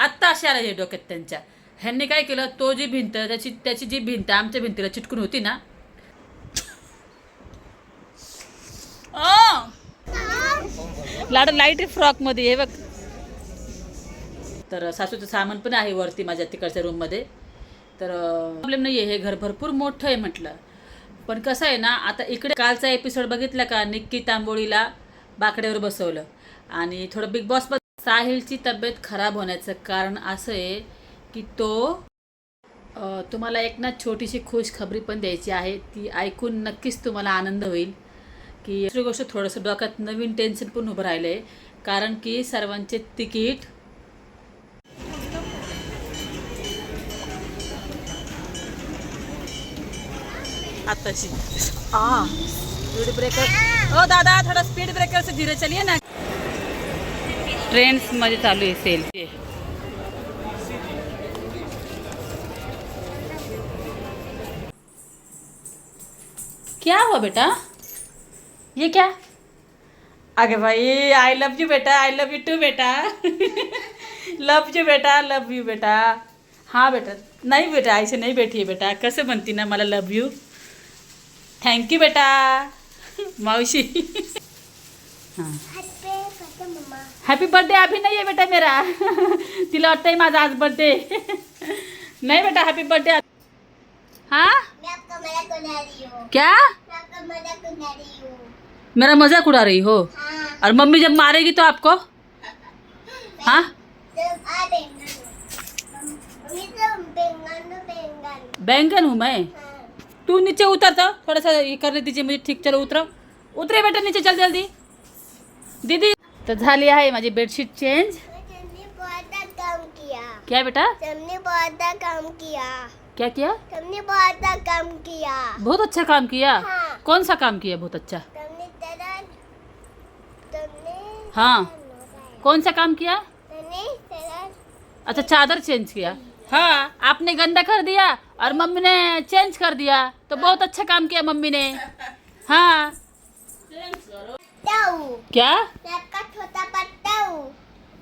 आत्ता असे आले हे डोक्यात त्यांच्या. ह्यांनी काय केलं? तो जी भिंत त्याची त्याची जी भिंत आमच्या भिंतीला चिटकून होती ना. लाड लाइट फ्रॉकमध्ये हे बघ. तर सासूचं सामान पण आहे वरती माझ्या तिकडच्या रूममध्ये तर प्रॉब्लेम नाही आहे हे घर भरपूर मोठं आहे म्हटलं. पण कसं आहे ना आता इकडे कालचा एपिसोड बघितला का? निक्की तांबोळीला बाकड्यावर बसवलं. आणि थोडं बिग बॉस साहिलची तब्येत खराब होण्याचं कारण असं आहे की तो तुम्हाला एक ना छोटीशी खुश खबरी पण द्यायची आहे. ती ऐकून नक्कीच तुम्हाला आनंद होईल की दुसरी गोष्ट थोडंसं डोक्यात नवीन टेन्शन पण उभं राहिलं आहे कारण की सर्वांचे तिकीट आताशी. हा स्पीड ब्रेकर ओ दादा थोड़ा स्पीड ब्रेकर से धीरे चलिए ना? ट्रेंड्स मध्ये चालू आहे सेल. क्या हुआ बेटा? ये क्या? आगे भाई आई लव यू बेटा आई लव यू टू बेटा. लव यू बेटा लव यू बेटा. हाँ बेटा, नहीं बेटा, ऐसे नहीं बैठी है बेटा. कसं म्हणती ना मला लव यू थैंक यू बेटा. मावशी. हाँ. हॅपी बर्थडे अभी नाही आहे बेटा मेरा। तिला वाटतंय माझा आज बर्थडे नाही बेटा हॅपी बर्थडे हाँ? मैं आपका मज़ाक उड़ा रही हूँ। क्या? मैं आपका मज़ाक उड़ा रही हूँ। मेरा मज़ाक उड़ा रही हो? हाँ। और मम्मी जब मारेगी तो आपको? हाँ? बैंगन बैंगन। हूँ मैं? हाँ। तू नीचे उतर तो थोड़ा सा ये करने दीजिए मुझे। ठीक चलो उतरो। उतरे बेटा नीचे जल्दी जल्दी। दीदी। तर झाली आहे माझी बेडशीट चेंज. तुमने बहुत काम किया. क्या बेटा? तुमने बहुत काम किया. क्या किया? तुमने बहुत काम किया. बहुत अच्छा काम किया. हाँ. कौन सा काम किया बहुत अच्छा? तुमने तरह तुमने हाँ. कौन सा काम किया? तुमने अच्छा चादर चेंज किया. हाँ आपने गंदा कर दिया और मम्मी ने चेंज कर दिया. तो बहुत अच्छा काम किया मम्मी ने. हाँ. पत्ता। हूँ क्या? मैं आपका छोटा पत्ता। हूँ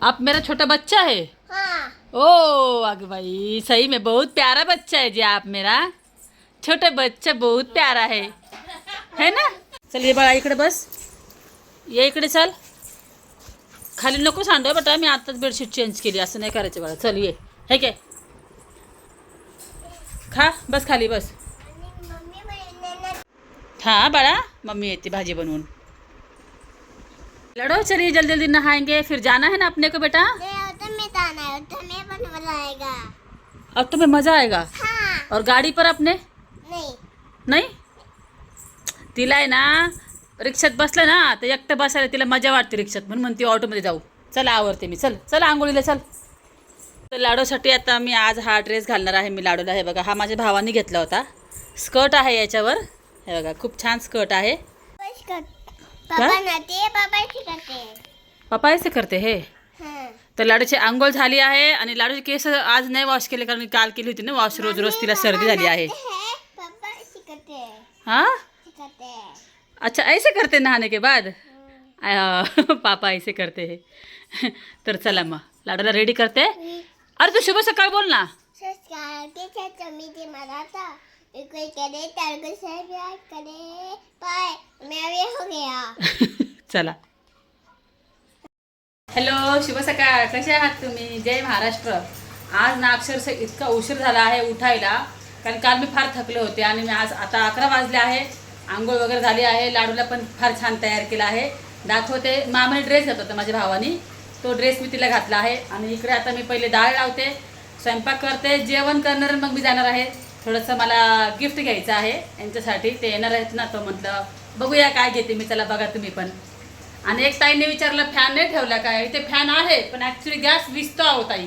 आप मेरा छोटा बच्चा है? हाँ। ओ आगे भाई सही में बहुत प्यारा बच्चा है जी आप मेरा। छोटा बच्चा बहुत प्यारा है। है ना? चल ये बाळा इकडे बस। ये इकडे चल। खाली नको सांडव बेटा मी आताच बेडशीट चेंज केली असं नाही करायचं बाळा चल ये हे काय? खा बस खाली बस। हाँ बड़ा। मम्मी येती भाजी बनवून लड़ो चलिए जल्दी जल्दी नहाएंगे। फिर जाना है ना अपने को बेटा? नहीं तो मैं जाना तो मैं बन बनाएगा अब तुम्हें मज़ा आएगा। हाँ। और गाडी पर अपने? नहीं। नाही? तिला आहे ना रिक्षात बसलं ना तर एकटं बसायला तिला मजा वाटते रिक्षात म्हणून म्हणते ऑटोमध्ये जाऊ. चला आवडते मी चल चल आंघोळीला चल. तर लाडूसाठी आता मी आज हा ड्रेस घालणार आहे मी लाडूला. हे बघा हा माझ्या भावाने घेतला होता. स्कर्ट आहे याच्यावर. हे बघा खूप छान स्कर्ट आहे. पापा ऐसे करते. हे? हाँ. तर लाडूची आंघोळ झाली आहे आणि लाडूचे केस आज नाही वॉश केले कारण काल केली होती ना वॉश रोज रोज तिला सर्दी झाली आहे. है हाँ? अच्छा ऐसे करते नहाने के बाद? आ, पापा ऐसे करते हैं. तर चला मग लाडूला रेडी करते. अरे तू शुभ सकाळ बोल ना. संस्कार के के मारा था कोई करे तरक से प्यार करे पर मैं भी हो गया चला. हॅलो शुभ सकाळ. कसे आहात तुम्ही? जय महाराष्ट्र. आज ना अक्षरशः इतका उशीर झाला आहे उठायला कारण काल मी फार थकले होते आणि मी आज आता अकरा वाजले आहे. आंघोळ वगैरे झाली आहे. लाडूला पण फार छान तयार केला आहे. दाखवते. मामाने ड्रेस घेत होता माझ्या भावानी. तो ड्रेस मी तिला घातला आहे. आणि इकडे आता मी पहिले डाळ लावते. स्वयंपाक करते. जेवण करणार मग मी जाणार आहे. थोडंसं मला गिफ्ट घ्यायचं आहे यांच्यासाठी. ते येणार आहेत ना तो म्हटलं बघूया काय घेते मी. चला बघा तुम्ही पण. आणि एक ताईने विचारलं फॅन नाही ठेवला काय? इथे फॅन आहे पण ॲक्च्युली गॅस विजतो आहो ताई.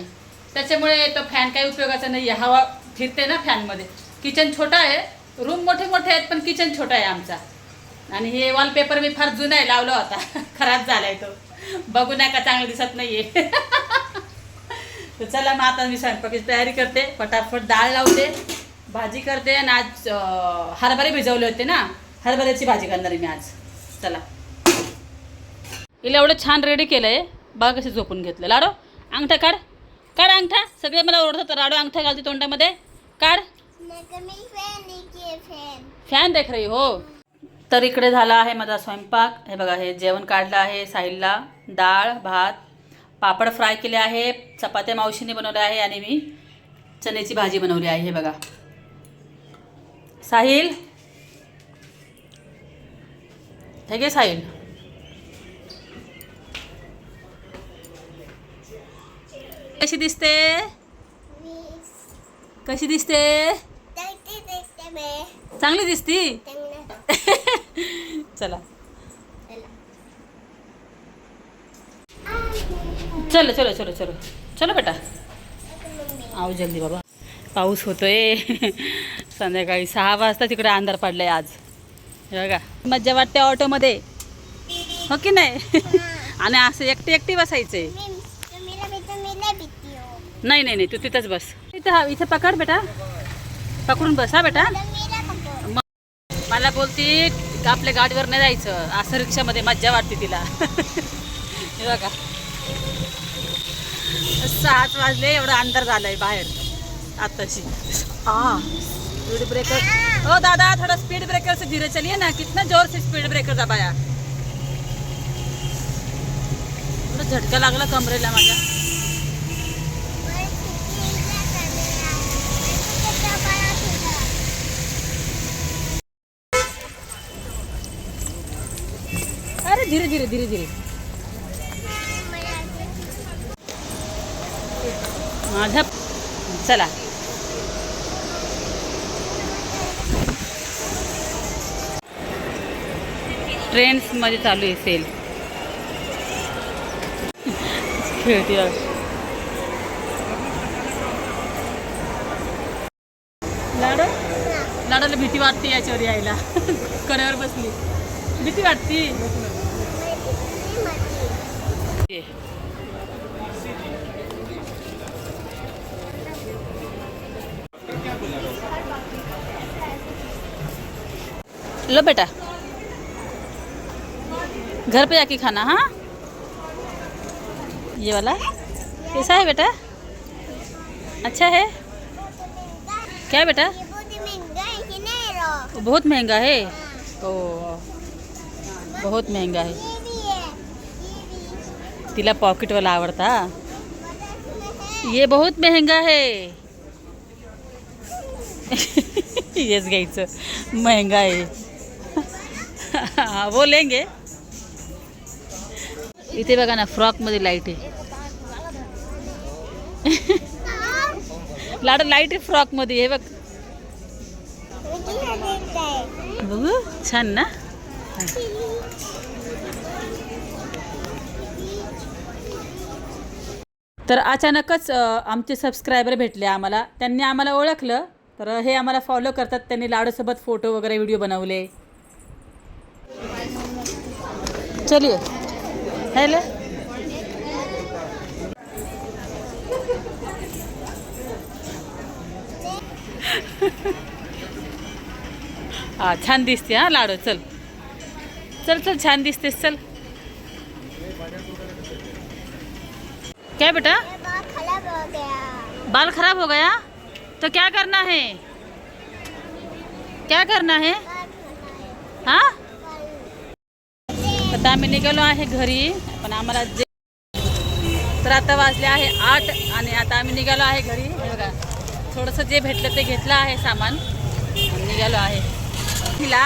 त्याच्यामुळे तो फॅन काही उपयोगाचा नाही आहे. हवा फिरते ना फॅनमध्ये. किचन छोटा आहे. रूम मोठे मोठे आहेत पण किचन छोटा आहे आमचा. आणि हे वॉलपेपर मी फार जुना आहे लावला होता. खराब झालाय तो. बघू नका चांगलं दिसत नाहीये. तर चला मग आता मी स्वयंपाकाची तयारी करते. फटाफट डाळ लावते. भाजी करते आणि आज हरभरे भिजवले होते ना. हरभऱ्याची भाजी करणार आहे मी आज. चला. हिला एवढं छान रेडी केलं आहे बघा कसे झोपून घेतलं. लाडो अंगठा काढ. काढ अंगठा. सगळे मला ओरडतात. लाडो अंगठा घालते तोंडामध्ये. काढ. फॅन फॅन देख रही हो. तर इकडे झाला आहे माझा स्वयंपाक. हे बघा हे जेवण काढलं आहे साहिलला. डाळ भात पापड फ्राय केले आहे. चपात्या मावशीने बनवले आहे आणि मी चण्याची भाजी बनवली आहे. हे बघा. साहिल? हे घे साहिल? कशी दिसते कशी दिसते चांगली दिसती चला। चला चलो चलो चलो। चलो बेटा। आव जल्दी बाबा। पाऊस होतोय। संध्याकाळी सहा वाजता तिकडे अंधार पडलाय आज. हे बघा मज्जा वाटते ऑटोमध्ये. हो की नाही? आणि असं एकटी एकटी बसायचंय भीती हो. नाही नाही नाही तू तिथंच बस. इथं हा इथं पकड बेटा. पकडून बस हा बेटा. मला बोलती का आपल्या गाडीवर नाही जायचं. असं रिक्षामध्ये मज्जा वाटते तिला. हे बघा. सहाच वाजले एवढा अंतर झालाय बाहेर. आताशी. हा. स्पीड ब्रेकर ओ, दादा, थोड़ा स्पीड ब्रेकर से धीरे चलिए ना, कितना ज़ोर से स्पीड ब्रेकर दबाया। थोडा झटका लागला कमरेला माझ्या अरे, धीरे धीरे धीरे धीरे। चला। ट्रेंड्समध्ये चालू आहे सेल. खेळती आहे. लाडाला भीती वाटते याच्यावर यायला. कड्यावर बसली. भीती वाटते. लो बेटा. घर पे जाके खाना हाँ? ये वाला। कैसा है बेटा? अच्छा है? क्या बेटा? बहुत महँगा है ओ बहुत महँगा है। तिला पॉकेट वाला आवडता। ये बहुत महँगा है। येच घ्यायचं महँगा है। हा, वो लेंगे। इथे बघा ना फ्रॉकमध्ये लाइट आहे. लाड लाइट आहे फ्रॉकमध्ये हे बघ. बघू छान ना? तर अचानकच आमचे सबस्क्रायबर भेटले आम्हाला. त्यांनी आम्हाला ओळखलं तर हे आम्हाला फॉलो करतात. त्यांनी लाडूसोबत फोटो वगैरे व्हिडिओ बनवले. हॅलो हा छान दिसते हा लाडू चल. चल चल छान दिसतेस चल. क्या बेटा? खराब हो गया. बाल खराब हो गया? तो क्या करना है? क्या करना है? हाँ? आता आम्ही निघालो आहे घरी. पण आम्हाला जे तर आता वाजले आहे आठ आणि आता आम्ही निघालो आहे घरी. बघा थोडंसं जे भेटलं ते घेतलं आहे सामान. निघालो आहे. तिला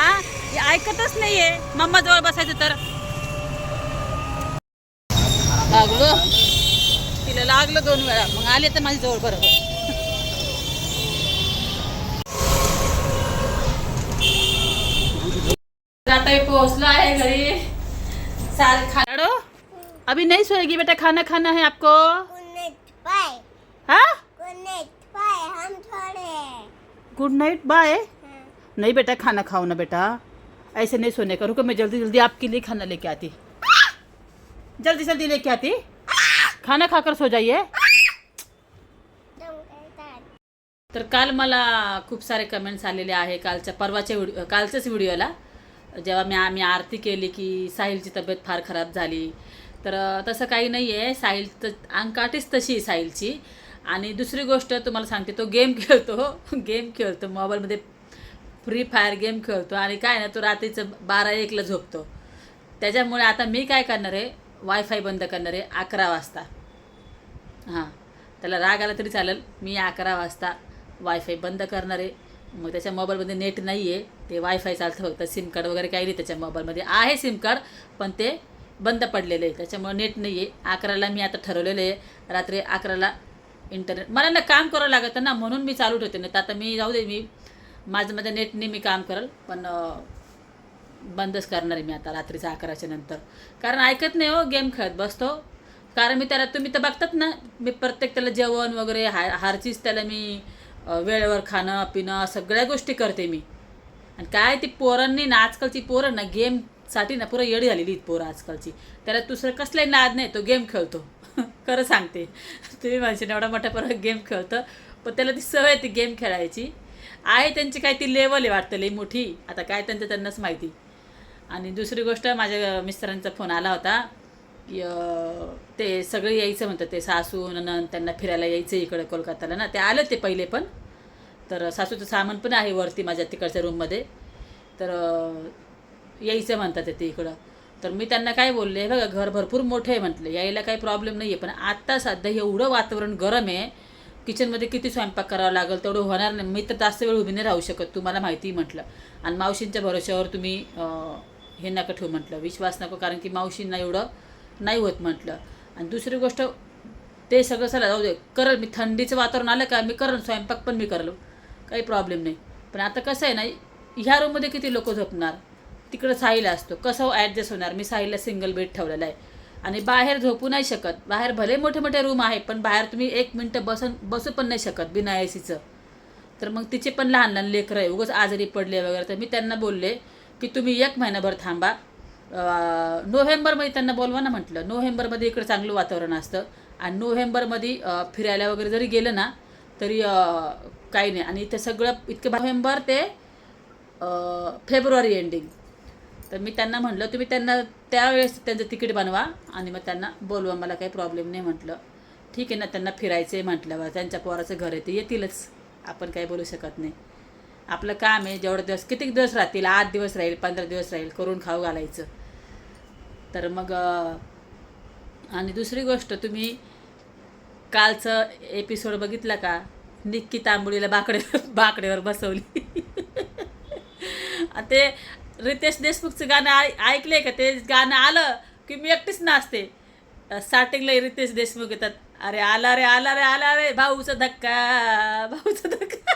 ऐकतच नाही आहे मम्मा जवळ बसायचं तर. लागलो. तिला लागलं दोन वेळा. मग आले तर माझ्या जवळ बरोबर. आता मी पोहोचलो आहे घरी. साल खाड़ो अभी नहीं सोएगी बेटा खाना खाना है आपको? हाँ? Good night bye. नहीं बेटा खाना खाओ ना बेटा। ऐसे नहीं सोने का रुको मैं जल्दी जल्दी आपके लिए खाना लेके आती। जल्दी जल्दी लेके आती। खाना खाकर सो जाइए। तर काल मला खूप सारे कमेंट्स आलेले आहे कालच्या परवाच्या व्हिडिओ कालच्याच व्हिडिओला जेव्हा मी आम्ही आरती केली की साहिलची तब्येत फार खराब झाली. तर तसं काही नाही आहे साहिल तर अंगकाठीच तशी आहे साहिलची. आणि दुसरी गोष्ट तुम्हाला सांगते तो गेम खेळतो. गेम खेळतो. मोबाईलमध्ये फ्री फायर गेम खेळतो. आणि काय ना तो रात्रीचं बारा एकला झोपतो. त्याच्यामुळे आता मी काय करणार आहे वायफाय बंद करणार आहे अकरा वाजता. हां. त्याला राग आला तरी चालेल. मी अकरा वाजता वायफाय बंद करणार आहे. मग त्याच्या मोबाईलमध्ये नेट नाही आहे ते वायफाय चालतं फक्त सिम कार्ड वगैरे काही नाही त्याच्या मोबाईलमध्ये. आहे सिम कार्ड पण ते बंद पडलेलं आहे त्याच्यामुळे नेट नाही आहे अकराला मी आता ठरवलेलं आहे. रात्री अकराला इंटरनेट मला ना काम करावं लागतं ना म्हणून मी चालू ठेवते. नाही तर आता मी जाऊ दे मी माझं माझ्या नेटने मी काम करेल पण बंदच करणार आहे मी आता रात्रीचा अकराच्या नंतर. कारण ऐकत नाही हो गेम खेळत बसतो. कारण मी त्याला तुम्ही तर बघतात ना मी प्रत्येक त्याला जेवण वगैरे हा हारचीच त्याला मी वेळेवर खाणं पिणं सगळ्या गोष्टी करते मी. आणि काय ती पोरांनी ना आजकालची पोरं ना गेमसाठी ना पुरं येडी झालेली पोरं आजकालची. त्याला दुसरं कसलाही नाद नाही तो गेम खेळतो. खरं सांगते. तुम्ही म्हणशील एवढा मोठा पोरं गेम खेळतं. पण त्याला ती सवय आहे ती गेम खेळायची. आहे त्यांची काय ती लेवल आहे वाटतं लई मोठी. आता काय त्यांचं त्यांनाच माहिती. आणि दुसरी गोष्ट माझ्या मिस्टरांचा फोन आला होता. ते सगळे यायचं म्हणतात ते सासू ननंद त्यांना फिरायला यायचं इकडं कोलकाताला ना. ते आले ते पहिले पण. तर सासूचं सामान पण आहे वरती माझ्या तिकडच्या रूममध्ये. तर यायचं म्हणतात ते इकडं. तर मी त्यांना काय बोलले बघा घर भरपूर मोठं आहे म्हटलं. यायला काही प्रॉब्लेम नाही आहे पण आत्ता सध्या एवढं वातावरण गरम आहे किचनमध्ये किती स्वयंपाक करावा लागेल तेवढं होणार नाही. मी तर जास्त वेळ उभी नाही राहू शकत तुम्हाला माहिती म्हटलं. आणि मावशींच्या भरोश्यावर तुम्ही हे नका ठेवू म्हटलं. विश्वास नको कारण की मावशींना एवढं नाही होत म्हटलं. आणि दुसरी गोष्ट ते सगळं चला जाऊ दे करल मी थंडीचं वातावरण आलं का मी करल स्वयंपाक पण मी करलो. काही प्रॉब्लेम नाही. पण आता कसं आहे ना ह्या रूममध्ये किती लोक झोपणार? तिकडं साहिला असतो. कसं ॲडजस्ट होणार? मी साहिला सिंगल बेड ठेवलेला आहे. आणि बाहेर झोपू नाही शकत. बाहेर भले मोठे मोठे रूम आहे पण बाहेर तुम्ही एक मिनटं बसून बसू पण नाही शकत बिना ए सीचं तर मग तिचे पण लहान लहान लेकरं आहे. उगाच आजारी पडले वगैरे. तर मी त्यांना बोलले की तुम्ही एक महिनाभर थांबा. नोव्हेंबरमध्ये त्यांना बोलवा ना म्हटलं. नोव्हेंबरमध्ये इकडं चांगलं वातावरण असतं. आणि नोव्हेंबरमध्ये फिरायला वगैरे जरी गेलं ना तरी काही नाही. आणि इथं सगळं इतकं नोव्हेंबर ते फेब्रुवारी एंडिंग तर मी त्यांना म्हटलं तुम्ही त्यांना त्यावेळेस त्यांचं तिकीट बनवा आणि मग त्यांना बोलवा. मला काही प्रॉब्लेम नाही म्हटलं. ठीक आहे ना त्यांना फिरायचं आहे म्हटल्यावर त्यांच्या पोराचं घर आहे ते येतीलच. आपण काही बोलू शकत नाही. आपलं काम आहे जेवढे दिवस किती दिवस राहतील? आठ दिवस राहील पंधरा दिवस राहील करून खाऊ घालायचं. तर मग आणि दुसरी गोष्ट तुम्ही कालचं एपिसोड बघितला का? निक्की तांबुळीला बाकडे बाकडेवर बसवली. ते रितेश देशमुखचं गाणं ऐ- ऐकलंय का? ते गाणं आलं की मी एकटीच नाचते. स्टार्टिंगला रितेश देशमुख येतात. अरे आला रे आला रे आला रे भाऊचा धक्का भाऊचा धक्का.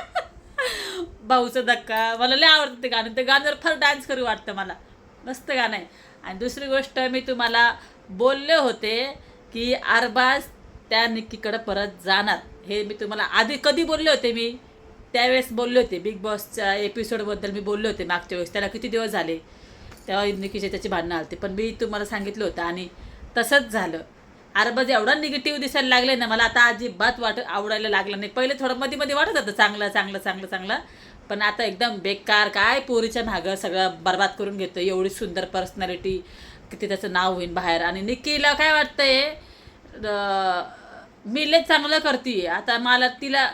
भाऊचा धक्का. मला लय आवडतं ते गाणं. ते गाण्यावर फार डान्स करू वाटतं मला. मस्त गाणं. आहे आणि दुसरी गोष्ट मी तुम्हाला बोलले होते की अरबाज त्या निक्कीकडं परत जाणार. हे मी तुम्हाला आधी कधी बोलले होते मी? त्यावेळेस बोलले होते. बिग बॉसच्या एपिसोडबद्दल मी बोलले होते मागच्या वेळेस. त्याला किती दिवस झाले? तेव्हा निकीचे त्याची भांडणं आलते. पण मी तुम्हाला सांगितलं होतं आणि तसंच झालं. अरबाज एवढा निगेटिव्ह दिसायला लागले ना मला आता अजिबात वाट आवडायला लागलं नाही. पहिले थोडं मध्ये मध्ये वाटत होतं चांगलं चांगलं चांगलं चांगलं. पण आता एकदम बेकार काय पोरीच्या मागं सगळं बर्बाद करून घेतो एवढी सुंदर पर्सनॅलिटी किती त्याचं नाव होईल बाहेर. आणि निकीला काय वाटतंय अं, मी लय चांगलं करते आता मला तिला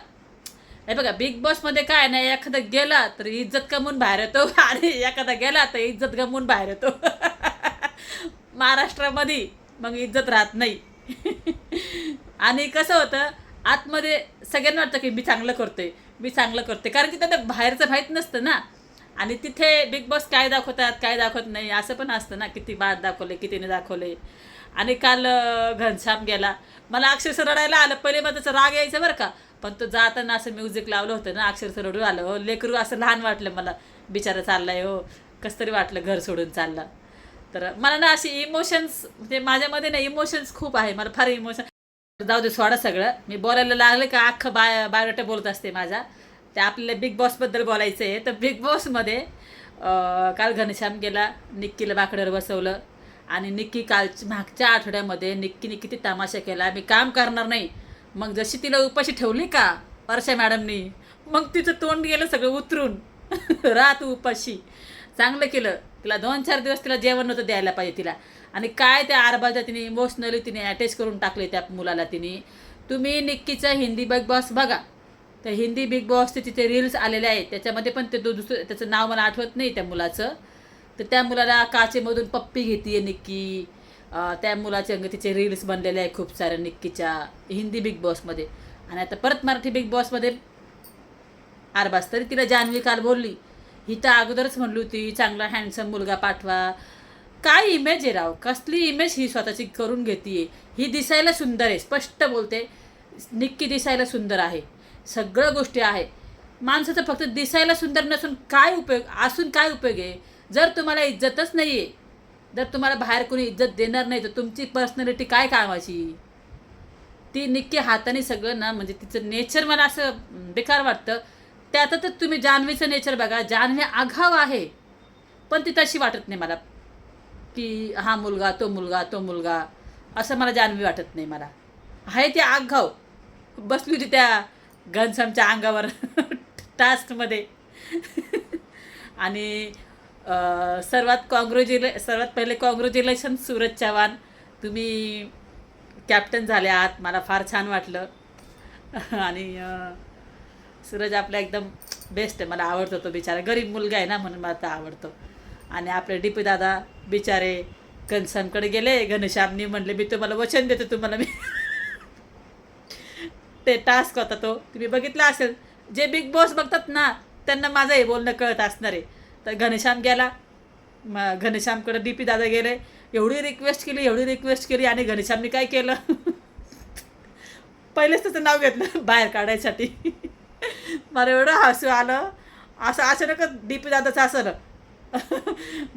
हे बघा बिग बॉसमध्ये काय नाही एखादा गेला तर इज्जत कमवून बाहेर येतो. आणि एखादा गेला तर इज्जत गमवून बाहेर येतो. महाराष्ट्रामध्ये मग इज्जत राहत नाही. आणि कसं होतं आतमध्ये सगळ्यांना वाटतं की मी चांगलं करतोय. मी चांगलं करते कारण की त्यांना बाहेरचं माहीत नसतं ना. आणि तिथे बिग बॉस काय दाखवतात काय दाखवत नाही असं पण असतं ना किती बाद दाखवले कितीने दाखवले. आणि काल घनश्याम गेला. मला अक्षरशः रडायला आलं. पहिले मग त्याचा राग यायचा बरं का. पण तो जाताना असं म्युझिक लावलं होतं ना अक्षरशः रडू आलं. हो लेकरू असं लहान वाटलं मला. बिचारा चाललाय हो. कसं तरी वाटलं घर सोडून चालला. तर मला ना अशी इमोशन्स म्हणजे माझ्यामध्ये ना इमोशन्स खूप आहे. मला फार इमोशन जाऊ दे सोडा सगळं. मी बोलायला लागले का अख्खं बाय बायोडेटा बोलत असते माझा. ते आपल्याला बिग बॉसबद्दल बोलायचं आहे तर बिग बॉसमध्ये काल घनश्याम गेला निक्कीला बाकड्यावर बसवलं. आणि निक्की काल मागच्या आठवड्यामध्ये निक्कीने किती तमाशा केला. मी काम करणार नाही. मग जशी तिला उपाशी ठेवली का वर्षा मॅडमनी मग तिचं तोंड गेलं सगळं उतरून. रात उपाशी. चांगलं केलं. तिला दोन चार दिवस तिला जेवण नव्हतं द्यायला पाहिजे तिला. आणि काय त्या आरबाजा तिने इमोशनली तिने अटॅच करून टाकले त्या मुलाला तिने. तुम्ही निक्कीचा हिंदी बिग बॉस बघा. तर हिंदी बिग बॉसचे तिथे रील्स आलेले आहेत. त्याच्यामध्ये पण ते दुसरं त्याचं नाव मला आठवत नाही त्या मुलाचं. तर त्या मुलाला काचेमधून पप्पी घेते निक्की. त्या मुलाच्या अंग तिचे रील्स बनलेले आहे खूप साऱ्या निक्कीच्या हिंदी बिग बॉसमध्ये. आणि आता परत मराठी बिग बॉसमध्ये आरबास. तरी तिला जान्हवी काल बोलली. ही तर अगोदरच म्हणली होती चांगला हँडसम मुलगा पाठवा. काय इमेज आहे राव? कसली इमेज ही स्वतःची करून घेते ही दिसायला सुंदर आहे. स्पष्ट बोलते. निक्की दिसायला सुंदर आहे. सगळं गोष्टी आहे. माणसाचं फक्त दिसायला सुंदर नसून काय उपयोग असून काय उपयोग आहे? जर तुम्हाला इज्जतच नाही आहे जर तुम्हाला बाहेर कोणी इज्जत देणार नाही तर तुमची पर्सनॅलिटी काय कामाची? ती निक्की हाताने सगळं ना म्हणजे तिचं नेचर मला असं बेकार वाटतं. त्यातच तुम्ही जान्हवीचं नेचर बघा. जान्हवी आघाव आहे. पण ती तशी वाटत नाही मला. की हा मुलगा तो मुलगा तो मुलगा. असं मला जानवी वाटत नाही मला. आहे ती आघाव बसली होती त्या घनसमच्या अंगावर टास्कमध्ये आणि सर्वात कॉंग्रॅच्युले सर्वात पहिले कॉंग्रॅच्युलेशन सूरज चव्हाण. तुम्ही कॅप्टन झाले आहात. मला फार छान वाटलं. आणि सूरज आपला एकदम बेस्ट आहे. मला आवडतो तो बिचारा. गरीब मुलगा आहे ना म्हणून मला तो आवडतो. आणि आपले डी पी दादा बिचारे कंसांकडे गेले घनश्यामनी म्हणले मी तुम्हाला वचन देतो तुम्हाला मी ते टास्क होता तो. तुम्ही बघितला असेल जे बिग बॉस बघतात ना त्यांना माझं हे बोलणं कळत असणार आहे. तर घनश्याम गेला. म घनश्यामकडे डी पी दादा गेले. एवढी रिक्वेस्ट केली एवढी रिक्वेस्ट केली आणि घनश्यामनी काय केलं? पहिलेच त्याचं नाव घेतलं बाहेर काढायसाठी. मला एवढं हसू आलं. असं अचानकच डी पी दादाचं असं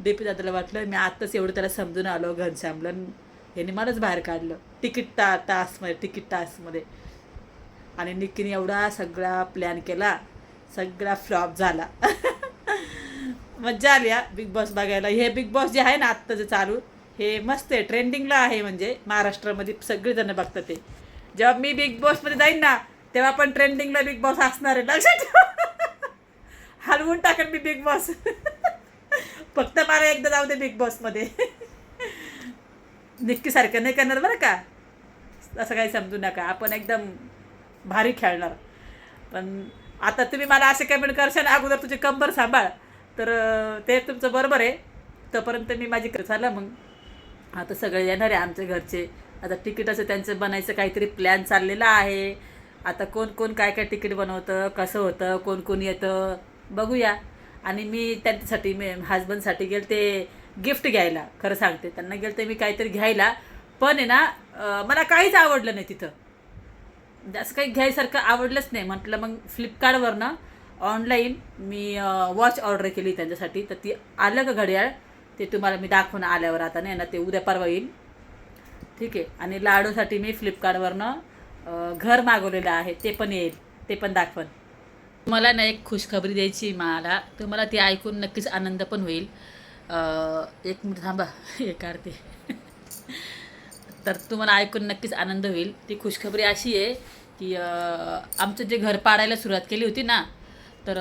डी पी दादाला वाटलं मी आत्ताच एवढं त्याला समजून आलो घनश्यामला. यांनी मलाच बाहेर काढलं. तिकीट ता तासमध्ये तिकीट तासमध्ये. आणि निकीने एवढा सगळा प्लॅन केला सगळा फ्लॉप झाला. मज्जा आली हा. बिग बॉस बघायला. हे बिग बॉस जे आहे ना आत्ताचं चालू हे मस्त आहे. ट्रेंडिंगला आहे म्हणजे महाराष्ट्रामध्ये सगळेजण बघतात ते. जेव्हा मी बिग बॉसमध्ये जाईन ना तेव्हा पण ट्रेंडिंगला बिग बॉस असणार आहे. लक्षात ठेवा. हलवून टाकेन मी बिग बॉस फक्त मला एकदा जाऊ दे बिग बॉसमध्ये निक्कीसारखं नाही करणार बरं का? असं काही समजू नका. आपण एकदम भारी खेळणार. पण आता तुम्ही मला असे कमेंट करशाल अगोदर तुझे कंबर सांभाळ. तर ते तुमचं बरोबर आहे. तोपर्यंत मी माझी झालं मग. आता सगळे येणार आहे आमच्या घरचे. आता तिकीटाचं त्यांचं बनायचं काहीतरी प्लॅन चाललेला आहे. आता कोण कोण काय काय तिकीट बनवतं कसं होतं कोण कोण येतं बघूया. आणि मी त्यांच्यासाठी मी हजबंडसाठी गेले ते गिफ्ट घ्यायला. खरं सांगते त्यांना गेलं ते मी काहीतरी घ्यायला. पण आहे ना मला काहीच आवडलं नाही तिथं. जास्त असं काही घ्यायसारखं आवडलंच नाही. म्हटलं मग फ्लिपकार्टवरनं ऑनलाईन मी वॉच ऑर्डर केली त्यांच्यासाठी. तर ती आलं का घड्याळ? ते तुम्हाला मी दाखवून आल्यावर. आता नाही ना ते उद्या परवा येईल. ठीक आहे. आणि लाडूसाठी मी फ्लिपकार्टवरनं घर मागवलेलं आहे. ते पण येईल. ते पण दाखवण मला ना एक खुशखबरी द्यायची मला. तुम्हाला ती ऐकून नक्कीच आनंद पण होईल. एक मिनिट थांबा. एक आरती तर तुम्हाला ऐकून नक्कीच आनंद होईल. ती खुशखबरी अशी आहे की आमचं जे घर पाडायला सुरुवात केली होती ना तर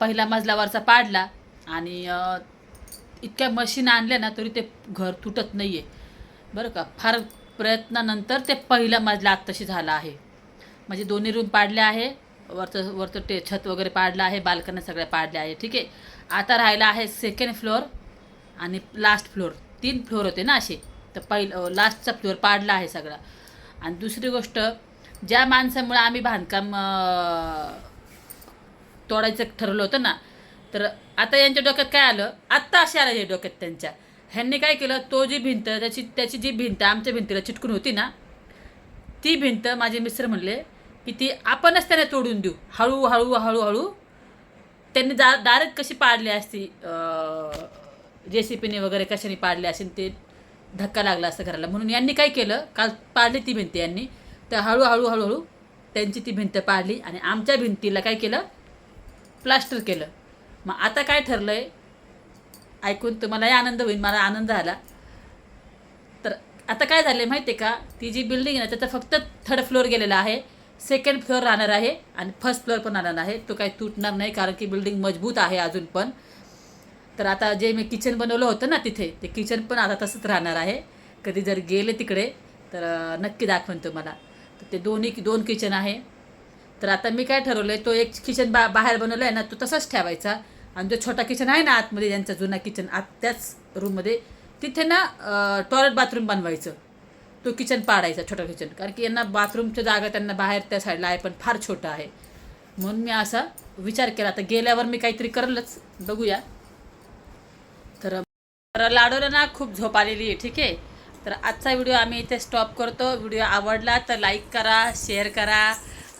पहिला मजलावरचा पाडला आणि इतक्या मशीन आणल्या ना तरी ते घर तुटत नाही आहे बरं का? फार प्रयत्नानंतर ते पहिला मजला आत्ताशी झाला आहे. म्हणजे दोन्ही रूम पाडले आहे. वरचं वरचं ते छत वगैरे पाडलं आहे बाल्कन्या सगळ्या पाडल्या आहे ठीक आहे? आता राहिला आहे सेकंड फ्लोअर आणि लास्ट फ्लोअर तीन फ्लोअर होते ना असे? तर पहिलं लास्टचा फ्लोअर पाडला आहे सगळा. आणि दुसरी गोष्ट ज्या माणसामुळे आम्ही बांधकाम तोडायचं ठरवलं होतं ना तर आता यांच्या डोक्यात काय आलं? आत्ता असे आलं हे डोक्यात त्यांच्या. ह्यांनी काय केलं? तो जी भिंत त्याची त्याची जी भिंत आमच्या भिंतीला चिटकून होती ना ती भिंत माझे मिस्टर म्हणले की ती आपणच त्यांना तोडून देऊ. हळूहळू हळूहळू त्यांनी दा डायरेक्ट कशी पाडली असती जे सी पीने वगैरे कशाने पाडली असेल ते धक्का लागला असं घराला. म्हणून यांनी काय केलं काल पाडली ती भिंत यांनी. तर हळूहळू हळूहळू त्यांची ती भिंत पाडली आणि आमच्या भिंतीला काय केलं? प्लास्टर केलं. मग आता काय ठरलं आहे ऐकून तुम्हालाही आनंद होईल मला आनंद झाला. तर आता काय झालं आहे माहिती आहे का? ती जी बिल्डिंग आहे ना त्याचा फक्त थर्ड फ्लोअर गेलेला आहे. सेकंड फ्लोअर राहणार आहे आणि फर्स्ट फ्लोअर पण राहणार आहे. तो काही तुटणार नाही कारण की बिल्डिंग मजबूत आहे अजून पण. तर आता जे मी किचन बनवलं होतं ना तिथे ते किचन पण आता तसंच राहणार आहे. कधी जर गेले तिकडे तर नक्की दाखवेन तुम्हाला. तर ते दोन्ही दोन किचन आहे. तर आता मी काय ठरवलं आहे तो एक किचन बा बाहेर बनवलं आहे ना तो तसाच ठेवायचा. आणि जो छोटा किचन आहे ना आतमध्ये ज्यांचा जुना किचन आत त्याच रूममध्ये तिथे ना टॉयलेट बाथरूम बनवायचं. तो किचन पाडायचा छोटा किचन कारण की यांना बाथरूमच्या जागा त्यांना बाहेर त्या साईडला आहे पण फार छोटं आहे. म्हणून मी असा विचार केला आता गेल्यावर मी काहीतरी करलच. बघूया. तर तर लाडूला ना खूप झोप आलेली आहे ठीक आहे? तर आजचा व्हिडिओ आम्ही इथे स्टॉप करतो. व्हिडिओ आवडला तर लाईक करा शेअर करा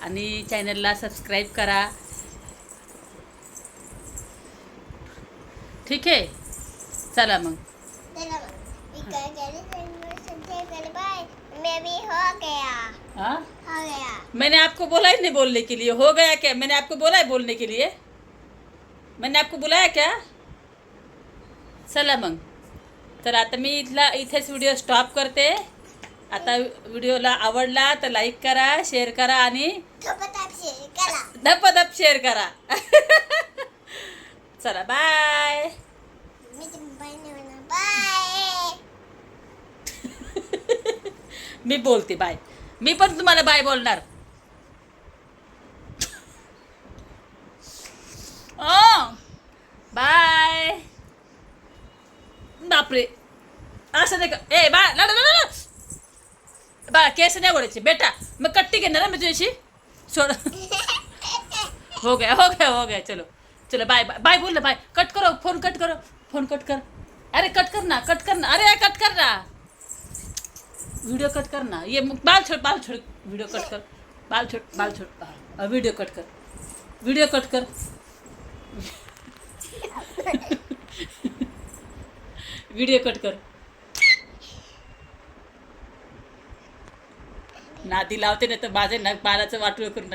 आणि चॅनलला सबस्क्राईब करा. ठीक आहे? चला मग. हो? गया हाँ हो गया मैंने आपको बोला ही नहीं बोलने के लिए। हो गया क्या? मैंने आपको बोला है बोलने के लिए? मैंने आपको बुलाया क्या? चला मग तर आता मी इथला इथेच व्हिडिओ स्टॉप करते। आता व्हिडिओला आवडला तर लाईक करा शेअर करा आणि धपधप शेअर करा. चला बाय बाय मी बोलते बाय. मी पण तुम्हाला बाय बोलणार. ओ बाय. बापरे. असं नाही का? ए बा लाडू बा केस नाही ओढायचे. बेटा मग कट्टी घेणार ना मी तुझ्याशी? सोड. हो गया हो गया हो गया. चलो चलो बाय बाय बाय बोल ना बाय. कट करो फोन कट करो फोन कट कर. अरे कट कर ना कट कर ना. अरे कट कर ना. वीडियो कट कर ना. ये मग बाल छोड़ बाल छोड़. वीडियो कट कर. बाल छोड़ बाल छोड़. हाँ, वीडियो कट कर. वीडियो कट कर. वीडियो कट कर. नादी लावते नाही तर माझे नग बालाचं वाटू करून